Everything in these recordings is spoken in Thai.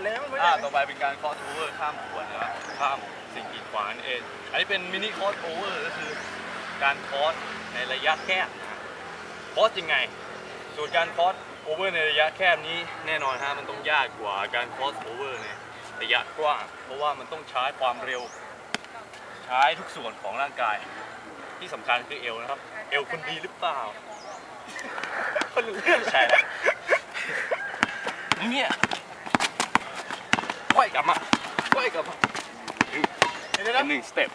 ดเลยนะมันไม่อ่าได้ต่อไปเป็นการคอสโอเวอร์ข้ามขวดนะครับข้ามสิ่งกีดขวางนั่นเอง อันนี้เป็นมินิคอสโอเวอร์ก็คือการคอสในระยะแคบนะคอสยังไง ส่วนการคอสโอเวอร์ในระยะแคบนี้แน่นอนฮะมันต้องยากกว่าการคอสโอเวอร์ในระยะกว้าง เพราะว่ามันต้องใช้ความเร็ว ใช้ทุกส่วนของร่างกาย ที่สำคัญคือเอวนะครับ เอวคุณดีหรือเปล่า คนละเรื่องใช่แล้วเนี่ยไหว กลับมาไหวกลับมาเดี๋ยวเป็นะนหนึ่งสเต็ป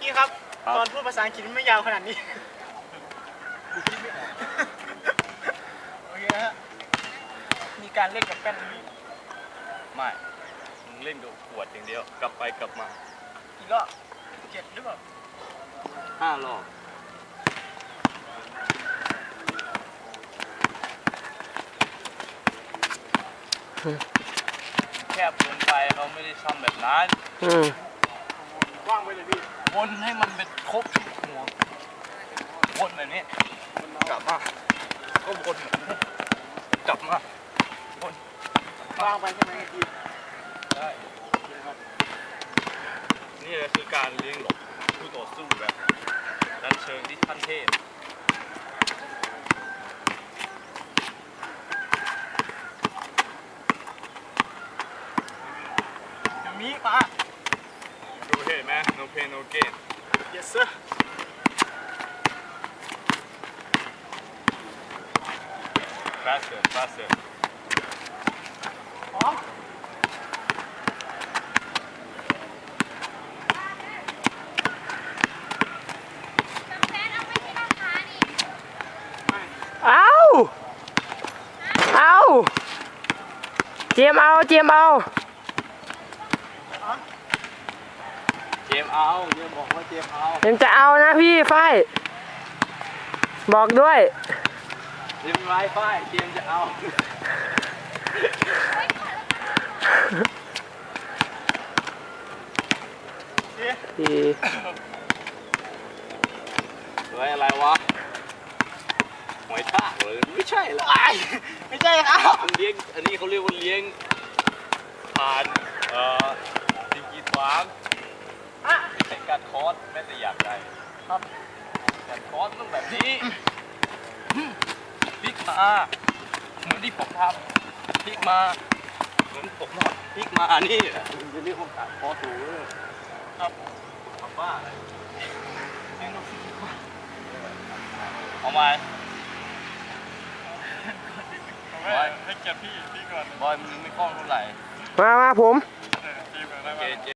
พี่ครับ ครับ ตอนพูดภาษาอังกฤษมันไม่ยาวขนาดนี้ โอเคฮะ มีการเล่นกับแป้นนี่ไม่มึงเล่นกับขวดอย่างเดียว กลับไปกลับมาอีกรอบเจ็ดหรือเปล่า ห้ารอบ แคบเกินไปเขาไม่ได้ทำแบบนั้นอืมว่างไปเลยพี่วนให้มันเป็นครบทุกหัววนแบบนี้กลับมาก็วนแบบนี้กลับมาวนว่างไปใช่ไหมพี่ได้นี่แหละคือการเลี้ยงหลบคู่ต่อสู้แบบดันเชิงที่ขั้นเทพ อย่าง นี้มาดูเห็นไหม no pain no gain yes sir faster faster พร้อมเอาเอาเจมเอาเจมเอา เจมเอาเจมบอกว่าเจมเอาเจมจะเอานะพี่ฝ้ายบอกด้วยเจมไร้ป้ายเจมจะเอาดีไว้อะไรวะหอยทากเลยไม่ใช่เหรอไปไม่ใช่ครับมันเลี้ยงอันนี้เขาเรียกว่าเลี้ยงผ่านเอ่อ สิ่งกีดขวางอะเป็นการคอสแม้แต่อยากได้ครับการคอสต้องแบบนี้พลิกมาเหมือนที่ผมทำพลิกมาเหมือนผมทำพลิกมานี่แหละมันจะเรียกว่าการคอสถูครับทำบ้าอะไรเอามาบอยให้เกียรติพี่พี่ก่อนบอยมันไม่คล่องเท่าไหร่มามาผม